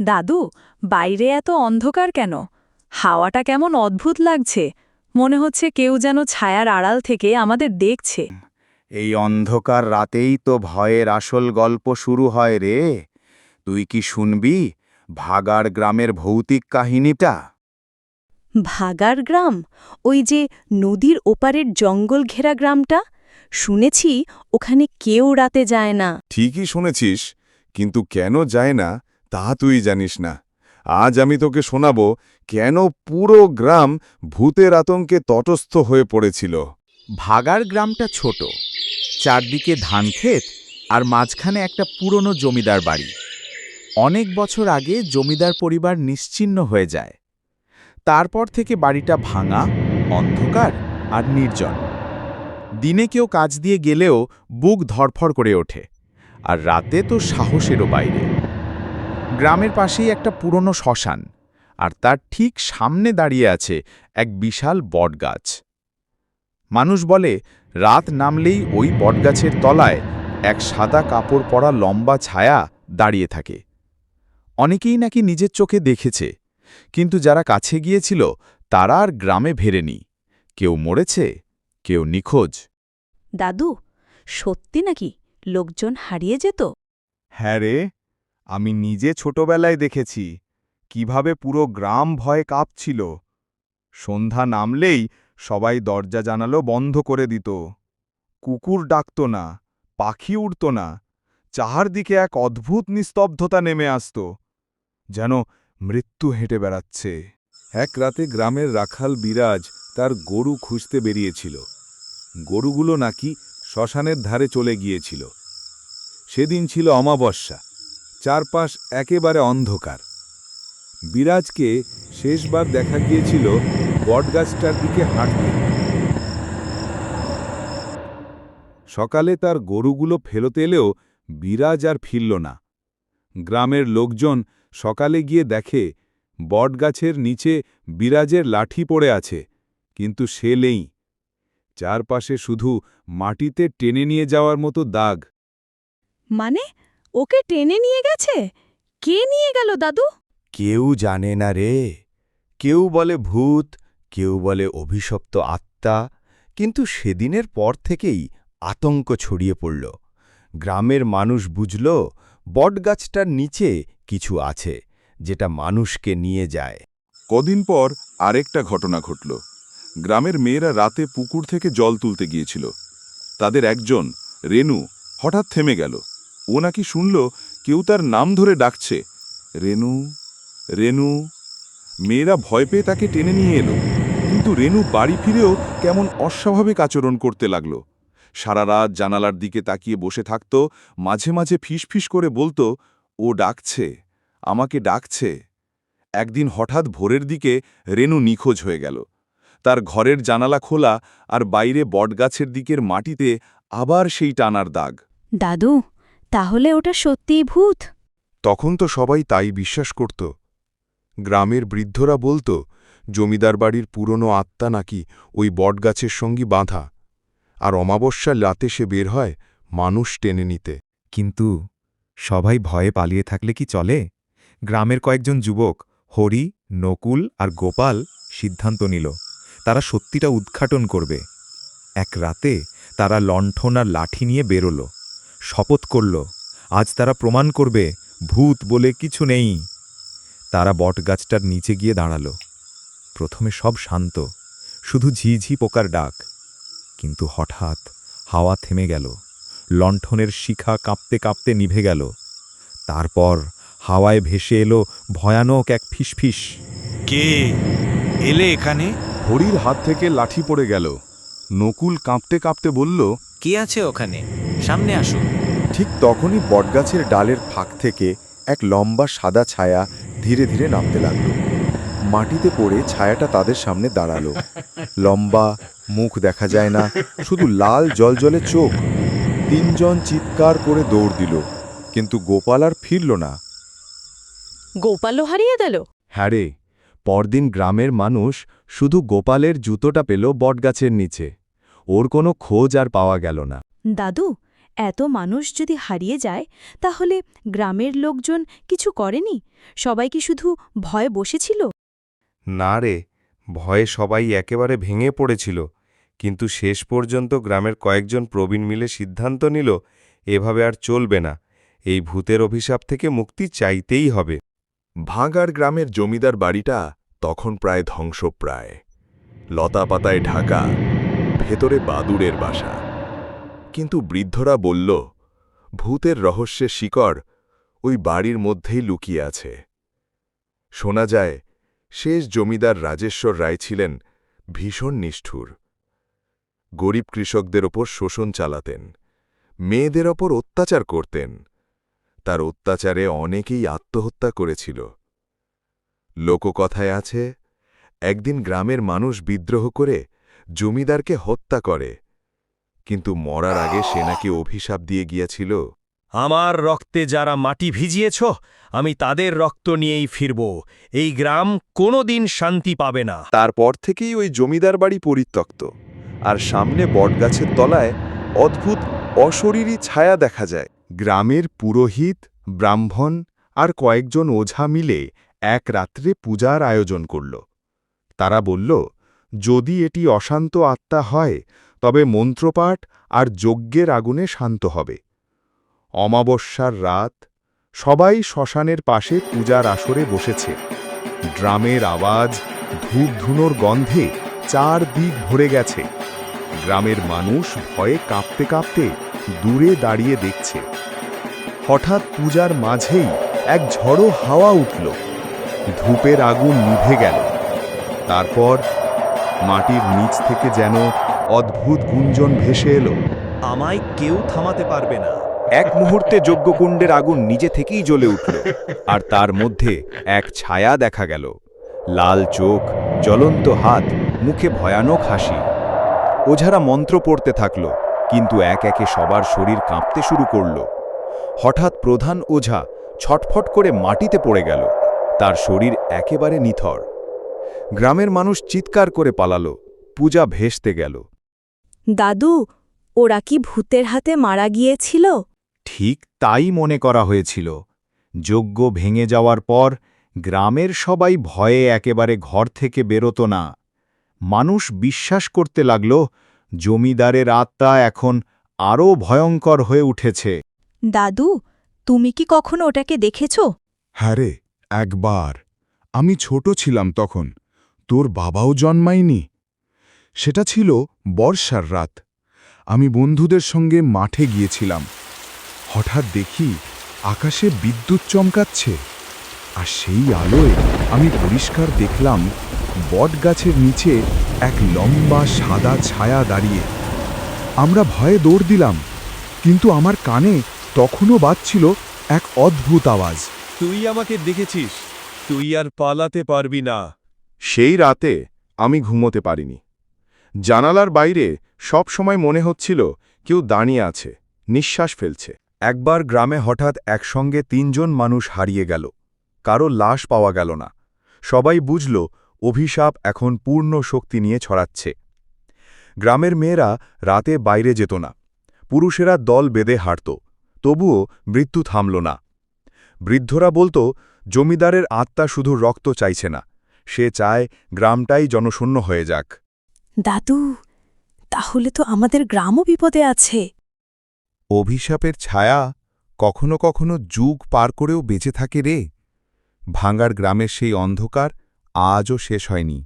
দাদু বাইরে এত অন্ধকার কেন? হাওয়াটা কেমন অদ্ভুত লাগছে। মনে হচ্ছে কেউ যেন ছায়ার আড়াল থেকে আমাদের দেখছে। এই অন্ধকার রাতেই তো ভয়ের আসল গল্প শুরু হয় রে। তুই কি শুনবি? ভাগাড় গ্রামের ভৌতিক কাহিনীটা? ভাগার গ্রাম? ওই যে নদীর ওপারের জঙ্গল ঘেরা গ্রামটা? শুনেছি ওখানে কেউ রাতে যায় না। ঠিকই শুনেছিস কিন্তু কেন যায় না? তা তুই জানিস না। আজ আমি তোকে শোনাব কেন পুরো গ্রাম ভূতের আতঙ্কে তটস্থ হয়ে পড়েছিল। ভাগার গ্রামটা ছোট, চারদিকে ধানক্ষেত আর মাঝখানে একটা পুরনো জমিদার বাড়ি। অনেক বছর আগে জমিদার পরিবার নিশ্চিহ্ন হয়ে যায়। তারপর থেকে বাড়িটা ভাঙা, অন্ধকার আর নির্জন। দিনে কেউ কাজ দিয়ে গেলেও বুক ধরফর করে ওঠে, আর রাতে তো সাহসেরও বাইরে। গ্রামের পাশেই একটা পুরনো শ্মশান আর তার ঠিক সামনে দাঁড়িয়ে আছে এক বিশাল বটগাছ। মানুষ বলে রাত নামলেই ওই বটগাছের তলায় এক সাদা কাপড় পরা লম্বা ছায়া দাঁড়িয়ে থাকে। অনেকেই নাকি নিজের চোখে দেখেছে কিন্তু যারা কাছে গিয়েছিল তারা আর গ্রামে ভেরেনি। কেউ মরেছে কেউ নিখোঁজ। দাদু সত্যি নাকি লোকজন হারিয়ে যেত? হ্যাঁ রে আমি নিজে ছোটবেলায় দেখেছি কীভাবে পুরো গ্রাম ভয়ে কাঁপছিল। সন্ধ্যা নামলেই সবাই দরজা জানালো বন্ধ করে দিত। কুকুর ডাকত না, পাখি উড়ত না, চারদিকে এক অদ্ভুত নিস্তব্ধতা নেমে আসত, যেন মৃত্যু হেঁটে বেড়াচ্ছে। এক রাতে গ্রামের রাখাল বিরাজ তার গরু খুঁজতে বেরিয়েছিল। গরুগুলো নাকি শ্মশানের ধারে চলে গিয়েছিল। সেদিন ছিল অমাবস্যা। চারপাশ একেবারে অন্ধকার। বিরাজকে শেষবার দেখা গিয়েছিল বটগাছটার দিকে হাঁটতে। সকালে তার গরুগুলো ফেরত এলেও বিরাজ আর ফিরল না। গ্রামের লোকজন সকালে গিয়ে দেখে, বটগাছের নিচে বিরাজের লাঠি পড়ে আছে, কিন্তু সে নেই। চারপাশে শুধু মাটিতে টেনে নিয়ে যাওয়ার মতো দাগ। মানে? ওকে টেনে নিয়ে গেছে? কে নিয়ে গেল দাদু? কেউ জানে না রে। কেউ বলে ভূত কেউ বলে অভিশপ্ত আত্মা। কিন্তু সেদিনের পর থেকেই আতঙ্ক ছড়িয়ে পড়ল। গ্রামের মানুষ বুঝল বটগাছটার নিচে কিছু আছে যেটা মানুষকে নিয়ে যায়। কদিন পর আরেকটা ঘটনা ঘটল। গ্রামের মেয়েরা রাতে পুকুর থেকে জল তুলতে গিয়েছিল। তাদের একজন রেনু হঠাৎ থেমে গেল। ও নাকি শুনল কেউ তার নাম ধরে ডাকছে। রেনু রেনু। মেয়েরা ভয় পেয়ে তাকে টেনে নিয়ে এলো, কিন্তু রেনু বাড়ি ফিরেও কেমন অস্বাভাবিক আচরণ করতে লাগল। সারা রাত জানালার দিকে তাকিয়ে বসে থাকত, মাঝে মাঝে ফিসফিস করে বলতো, ও ডাকছে, আমাকে ডাকছে। একদিন হঠাৎ ভোরের দিকে রেনু নিখোঁজ হয়ে গেল। তার ঘরের জানালা খোলা আর বাইরে বটগাছের দিকের মাটিতে আবার সেই টানার দাগ। দাদু তাহলে ওটা সত্যিই ভূত? তখন তো সবাই তাই বিশ্বাস করত। গ্রামের বৃদ্ধরা বলতো, জমিদার বাড়ির পুরনো আত্মা নাকি ওই বটগাছের সঙ্গী বাঁধা। আর অমাবস্যার রাতে সে বের হয় মানুষ টেনে নিতে। কিন্তু সবাই ভয়ে পালিয়ে থাকলে কি চলে? গ্রামের কয়েকজন যুবক, হরি, নকুল আর গোপাল সিদ্ধান্ত নিল, তারা সত্যিটা উদ্ঘাটন করবে। এক রাতে তারা লণ্ঠন আর লাঠি নিয়ে বেরোল। শপথ করল আজ তারা প্রমাণ করবে ভূত বলে কিছু নেই। তারা বটগাছটার নিচে গিয়ে দাঁড়াল। প্রথমে সব শান্ত শুধু ঝিঝি পোকার ডাক। কিন্তু হঠাৎ হাওয়া থেমে গেল লণ্ঠনের শিখা কাঁপতে কাঁপতে নিভে গেল। তারপর হাওয়ায় ভেসে এলো ভয়ানক এক ফিসফিস। কে এলে এখানে? হরির হাত থেকে লাঠি পড়ে গেল। নকুল কাঁপতে কাঁপতে বলল কে আছে ওখানে? সামনে আসুন। ঠিক তখনই বটগাছের ডালের ফাঁক থেকে এক লম্বা সাদা ছায়া ধীরে ধীরে নামতে লাগল। মাটিতে পড়ে ছায়াটা তাদের সামনে দাঁড়াল। লম্বা মুখ দেখা যায় না শুধু লাল জল জলজলে চোখ। তিনজন চিৎকার করে দৌড় দিল কিন্তু গোপাল আর ফিরল না। গোপালও হারিয়ে দিল হ্যাঁ রে পরদিন গ্রামের মানুষ শুধু গোপালের জুতোটা পেল বটগাছের নিচে। ওর কোনো খোঁজ আর পাওয়া গেল না। দাদু এত মানুষ যদি হারিয়ে যায় তাহলে গ্রামের লোকজন কিছু করেনি? সবাই কি শুধু ভয়ে বসেছিল? না রে ভয়ে সবাই একেবারে ভেঙে পড়েছিল। কিন্তু শেষ পর্যন্ত গ্রামের কয়েকজন প্রবীণ মিলে সিদ্ধান্ত নিল এভাবে আর চলবে না। এই ভূতের অভিশাপ থেকে মুক্তি চাইতেই হবে। ভাঙার গ্রামের জমিদার বাড়িটা তখন প্রায় ধ্বংসপ্রায়। লতা পাতায় ঢাকা। ভেতরে বাদুড়ের বাসা। কিন্তু বৃদ্ধরা বলল, ভূতের রহস্যের শিকড় ওই বাড়ির মধ্যেই লুকিয়ে আছে। শোনা যায়, শেষ জমিদার রাজেশ্বর রায় ছিলেন ভীষণ নিষ্ঠুর। গরিব কৃষকদের ওপর শোষণ চালাতেন, মেয়েদের ওপর অত্যাচার করতেন। তার অত্যাচারে অনেকেই আত্মহত্যা করেছিল। লোককথায় আছে, একদিন গ্রামের মানুষ বিদ্রোহ করে জমিদারকে হত্যা করে। কিন্তু মরার আগে সে নাকি অভিশাপ দিয়ে গিয়েছিল? আমার রক্তে যারা মাটি ভিজিয়েছ আমি তাদের রক্ত নিয়েই ফিরব। এই গ্রাম কোনোদিন শান্তি পাবে না। তারপর থেকেই ওই জমিদার বাড়ি পরিত্যক্ত। আর সামনে বটগাছের তলায় অদ্ভুত অশরীরী ছায়া দেখা যায়। গ্রামের পুরোহিত ব্রাহ্মণ আর কয়েকজন ওঝা মিলে এক রাত্রে পূজার আয়োজন করল। তারা বলল যদি এটি অশান্ত আত্মা হয়, তবে মন্ত্রপাঠ আর যজ্ঞের আগুনে শান্ত হবে। অমাবস্যার রাত, সবাই শ্মশানের পাশে পূজার আসরে বসেছে। ড্রামের আওয়াজ, ধূপধুনোর গন্ধে চার দিক ভরে গেছে। গ্রামের মানুষ ভয়ে কাঁপতে কাঁপতে দূরে দাঁড়িয়ে দেখছে। হঠাৎ পূজার মাঝেই এক ঝড়ো হাওয়া উঠল। ধূপের আগুন নিভে গেল। তারপর মাটির নিচ থেকে যেন অদ্ভুত গুঞ্জন ভেসে এলো। আমায় কেউ থামাতে পারবে না। এক মুহূর্তে যজ্ঞকুণ্ডের আগুন নিজে থেকেই জ্বলে উঠল আর তার মধ্যে এক ছায়া দেখা গেল। লাল চোখ জ্বলন্ত হাত মুখে ভয়ানক হাসি। ওঝারা মন্ত্র পড়তে থাকল কিন্তু এক একে সবার শরীর কাঁপতে শুরু করল। হঠাৎ প্রধান ওঝা ছটফট করে মাটিতে পড়ে গেল। তার শরীর একেবারে নিথর। গ্রামের মানুষ চিৎকার করে পালালো পূজা ভেসতে গেল। দাদু ওরা কি ভূতের হাতে মারা গিয়েছিল? ঠিক তাই মনে করা হয়েছিল। যজ্ঞ ভেঙে যাওয়ার পর গ্রামের সবাই ভয়ে একেবারে ঘর থেকে বেরোত না। মানুষ বিশ্বাস করতে লাগল জমিদারের আত্মা এখন আরও ভয়ঙ্কর হয়ে উঠেছে। দাদু তুমি কি কখনো ওটাকে দেখেছ? হ্যাঁ রে একবার। আমি ছোট ছিলাম তখন। তোর বাবাও জন্মায়নি। সেটা ছিল বর্ষার রাত। আমি বন্ধুদের সঙ্গে মাঠে গিয়েছিলাম। হঠাৎ দেখি আকাশে বিদ্যুৎ চমকাচ্ছে। আর সেই আলোয় আমি পরিষ্কার দেখলাম বটগাছের নিচে এক লম্বা সাদা ছায়া দাঁড়িয়ে। আমরা ভয়ে দৌড় দিলাম, কিন্তু আমার কানে তখনও বাজছিল এক অদ্ভুত আওয়াজ। তুই আমাকে দেখেছিস, তুই আর পালাতে পারবি না। সেই রাতে আমি ঘুমোতে পারিনি। জানালার বাইরে সব সময় মনে হচ্ছিল কেউ দাঁড়িয়ে আছে, নিঃশ্বাস ফেলছে। একবার গ্রামে হঠাৎ একসঙ্গে তিনজন মানুষ হারিয়ে গেল। কারও লাশ পাওয়া গেল না। সবাই বুঝল, অভিশাপ এখন পূর্ণ শক্তি নিয়ে ছড়াচ্ছে। গ্রামের মেয়েরা রাতে বাইরে যেত না। পুরুষেরা দল বেঁধে হাঁটত। তবুও মৃত্যু থামল না। বৃদ্ধরা বলতো, জমিদারের আত্মা শুধু রক্ত চাইছে না। সে চায় গ্রামটাই জনশূন্য হয়ে যাক। দাদু তাহলে তো আমাদের গ্রামও বিপদে আছে। অভিশাপের ছায়া কখনো কখনো যুগ পার করেও বেঁচে থাকে রে। ভাঙ্গার গ্রামের সেই অন্ধকার আজও শেষ হয়নি।